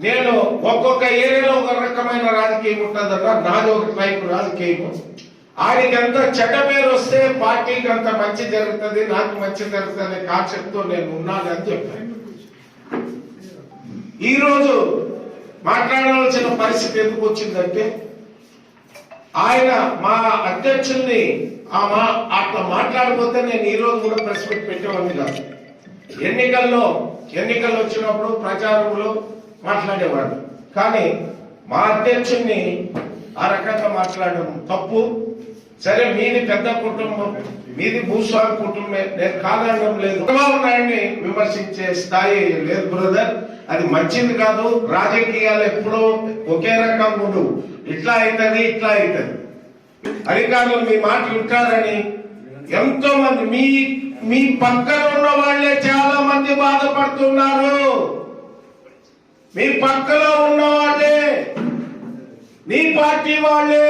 నేను ఒక్కొక్క ఏరియాలో ఒక రకమైన రాజకీయం ఉంటుందట. నాది ఒక టైప్ రాజకీయం ఆయనకి ఎంత చెడ్డ పేరు వస్తే పార్టీకి అంత మంచి జరుగుతుంది నాకు మంచి జరుగుతుంది అనే నేను ఉన్నాను అని చెప్పాను. ఈరోజు మాట్లాడవలసిన పరిస్థితి ఎందుకు వచ్చిందంటే ఆయన మా అధ్యక్షుల్ని ఆ మా అట్లా మాట్లాడిపోతే నేను ఈ రోజు కూడా ప్రెస్ మీట్ పెట్టేవాడిని కాదు. ఎన్నికల్లో ఎన్నికలు వచ్చినప్పుడు ప్రచారంలో మాట్లాడేవాడు. కానీ మా అధ్యక్షుడిని ఆ రకంగా మాట్లాడడం తప్పు. సరే మీది పెద్ద కుటుంబం మీది భూస్వామి కుటుంబమే నేను కాదనడం లేదు. చంద్రబాబు నాయుడిని విమర్శించే స్థాయి లేదు బ్రదర్. అది మంచిది కాదు రాజకీయాలు ఎప్పుడూ ఒకే రకం ఉండు. ఇట్లా అవుతుంది ఇట్లా అవుతుంది అధికారులు మీ మాట వింటారని ఎంతో మంది మీ మీ పక్కన ఉన్న వాళ్ళే చాలా మంది బాధపడుతున్నారు. మీ పక్కలో ఉన్న వాళ్ళే నీ పార్టీ వాళ్ళే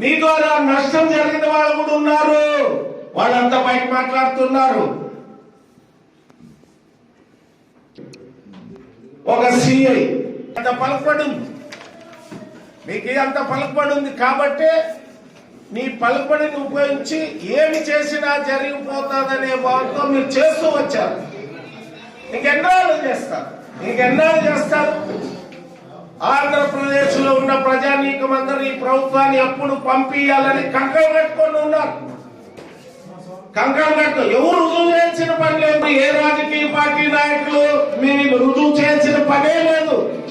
నీ ద్వారా నష్టం జరిగిన వాళ్ళు కూడా ఉన్నారు. వాళ్ళంతా బయట మాట్లాడుతున్నారు. ఒక సిఐ అంత పలుకుబడి ఉంది. మీకు అంత పలుకుబడి ఉంది కాబట్టే నీ పలుకుబడిని ఉపయోగించి ఏమి చేసినా జరిగిపోతుందనే భావంతో మీరు చేస్తూ వచ్చారు. ఇంకెన్నాళ్ళు చేస్తారు? ఇంకెన్నాళ్ళు చేస్తారు? ఆంధ్రప్రదేశ్లో ఉన్న ప్రజానీకం అందరూ ఈ ప్రభుత్వాన్ని అప్పుడు పంపించాలని కంకణం కట్టుకొని ఉన్నారు. కంకణం కట్టు. ఎవరు రుజువు చేయాల్సిన పని లేదు. ఏ రాజకీయ పార్టీ నాయకులు మీరు రుజువు చేయాల్సిన పనే లేదు.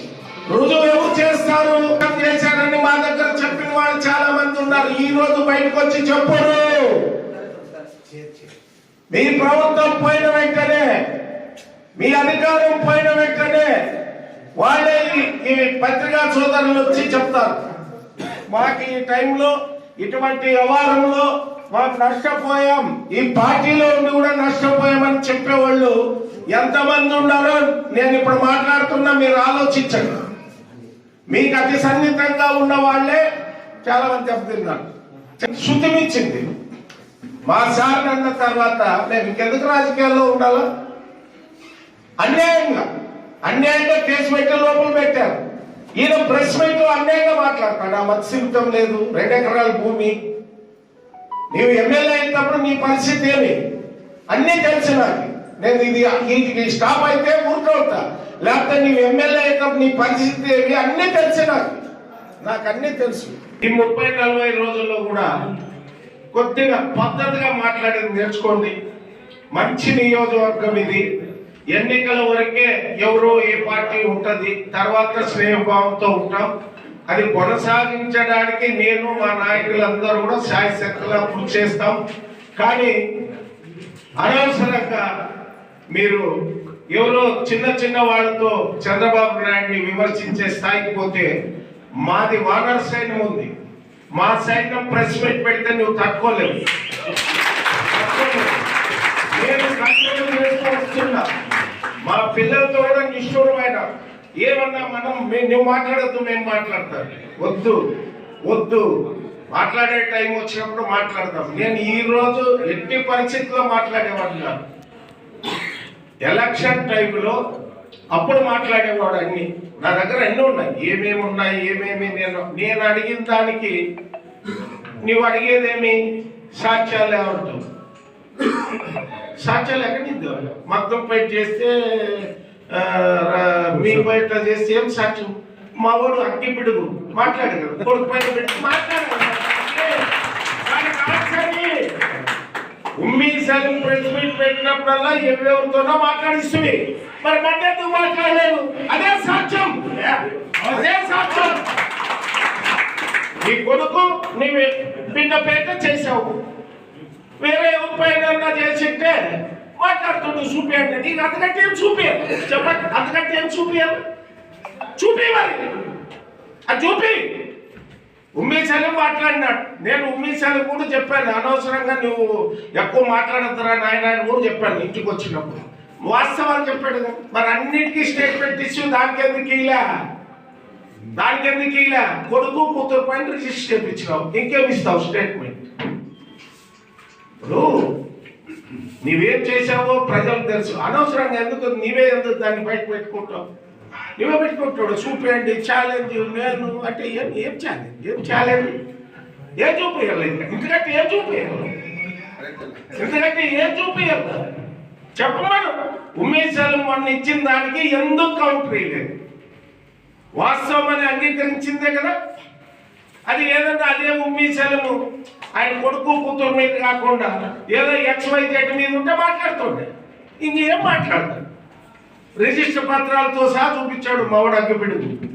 రుజువు ఎవరు చేస్తారు? చేశారని మా దగ్గర చెప్పిన వాళ్ళు చాలా మంది ఉన్నారు. ఈ రోజు బయటకు వచ్చి చెప్పరు. మీ ప్రభుత్వం పోయిన వెంటనే మీ అధికారం పోయిన వెంటనే వాళ్ళే ఈ- పత్రికా సోదరులు వచ్చి చెప్తారు. మాకు ఈ టైంలో ఇటువంటి వ్యవహారంలో మాకు నష్టపోయాం. ఈ పార్టీలో ఉండి కూడా నష్టపోయామని చెప్పేవాళ్ళు ఎంతమంది ఉన్నారో నేను ఇప్పుడు మాట్లాడుతున్నా మీరు ఆలోచించండి. మీకు అతి సన్నిహితంగా ఉన్న వాళ్ళే చాలా మంది దెబ్బతిన్నారు. శుద్ధిమించింది మా సార్ అన్న తర్వాత నేను ఇంకెందుకు రాజకీయాల్లో ఉండాలా? అన్యాయంగా అన్యాయంగా కేసు పెట్టి లోపల పెట్టారు. ఈయన ప్రెస్ మీట్లో అన్యాయంగా మాట్లాడతాడు. ఆ మత్స్యమితం లేదు రెండు ఎకరాల భూమి. నీవు ఎమ్మెల్యే అయినప్పుడు నీ పరిస్థితి ఏమి? అన్నీ తెలుసు నాకు. నేను ఇది ఇది స్టాప్ అయితే ఊరుకోవుతా లేకపోతే నీవు ఎమ్మెల్యే అయినప్పుడు నీ పరిస్థితి ఏమి? అన్నీ తెలుసు నాకు. నాకు అన్నీ తెలుసు. ఈ ముప్పై నలభై రోజుల్లో కూడా కొద్దిగా పద్ధతిగా మాట్లాడేది నేర్చుకోండి. మంచి నియోజకవర్గం ఇది. ఎన్నికల వరకే ఎవరో ఏ పార్టీ ఉంటుంది తర్వాత స్నేహభావంతో ఉంటాం. అది కొనసాగించడానికి నేను మా నాయకులందరూ కూడా శాయశక్తులా కృషి చేస్తాం. కానీ అనవసరంగా మీరు ఎవరో చిన్న చిన్న వాళ్ళతో చంద్రబాబు నాయుడిని విమర్శించే స్థాయికి పోతే మాది వానర్ సైన్యం ఉంది. మా సైన్యం ప్రెస్ మీట్ పెడితే నువ్వు తట్టుకోలేవు. నేను కంట్రోల్ చేస్తూ వస్తున్నా. పిల్లలతో కూడా నిష్ఠూరమైన. ఏమన్నా మనం నువ్వు మాట్లాడద్దు మేము మాట్లాడతాం వద్దు వద్దు. మాట్లాడే టైం వచ్చినప్పుడు మాట్లాడతాం నేను ఈ రోజు ఎట్టి పరిస్థితుల్లో మాట్లాడేవాడిని ఎలక్షన్ టైంలో అప్పుడు మాట్లాడేవాడు అన్ని. నా దగ్గర ఎన్ని ఉన్నాయి. ఏమేమి ఉన్నాయి ఏమేమి నేను నేను అడిగిన దానికి నువ్వు అడిగేదేమి? సాక్ష్యాలు ఏమంటావు సాక్ష్యాలు ఎక్కడి నుంచి తేవాలి? మొత్తం చేస్తే ఆ, రా- మీ చేస్తే ఏం సాక్ష్యం? మా వాడు అగ్గి పిడుగు. మాట్లాడగలరు కొడుకు పైన పెట్టి మాట్లాడు వాడికి ప్రెస్ మీట్ పెట్టినప్పుడల్లా ఎవరెవరితోనో మాట్లాడిస్తుంది. మరి మన్నెందుకు మాట్లాడలేదు. అదే సాక్ష్యం. అదే సాక్ష్యం. నీ కొడుకు నీ బిడ్డ పేట చేశావు. వేరే ఎవరి పైన చేసింటే మాట్లాడుతుండు చూపించండి నేను అంతకంటే ఏం చూపించాలి చెప్పండి అంతకంటే ఏం చూపించాలి చూపి మరి. అది చూపి. ఉమ్మీ సలీం మాట్లాడినాడు. నేను ఉమ్మీ కూడా చెప్పాను. అనవసరంగా నువ్వు ఎక్కువ మాట్లాడతారా నాయన అని కూడా చెప్పాను ఇంటికి వచ్చినప్పుడు. వాస్తవాలు చెప్పాడు మరి అన్నిటికీ స్టేట్మెంట్ ఇచ్చి దానికి ఎందుకు ఇలా దానికి ఎందుకు ఇలా కొడుకు కూతురు పైన రిజిస్టర్ చేయించినావు. ఇంకేమి ఇస్తావు స్టేట్మెంట్ ఇప్పుడు నీవేం చేశావో ప్రజలకు తెలుసు. అనవసరంగా ఎందుకు నీవే ఎందుకు దాన్ని బయట పెట్టుకుంటావు? ఇవే పెట్టుకుంటాడు. చూపేయండి ఛాలెంజ్ నేను అంటే ఏం ఏం ఛాలెంజ్ ఏం ఛాలెంజ్ ఏం చూపించాలి ఎందుకంటే ఏం చూపించాలి ఎందుకంటే ఏం చూపించాలి చెప్పమను. ఉమేశాలు మొన్న ఇచ్చిన దానికి ఎందుకు కౌంటర్ లేదు వాస్తవం అని అంగీకరించిందే కదా? అది ఏదంటే అదే ఉమ్మేశాలము. ఆయన కొడుకు కూతురు మీద కాకుండా ఏదో ఎక్స్ వై మీద ఉంటే మాట్లాడుతుండే ఇంకేం మాట్లాడతాడు రిజిస్టర్ పత్రాలతో సహా చూపించాడు మావాడు అగ్గిపెడుగు.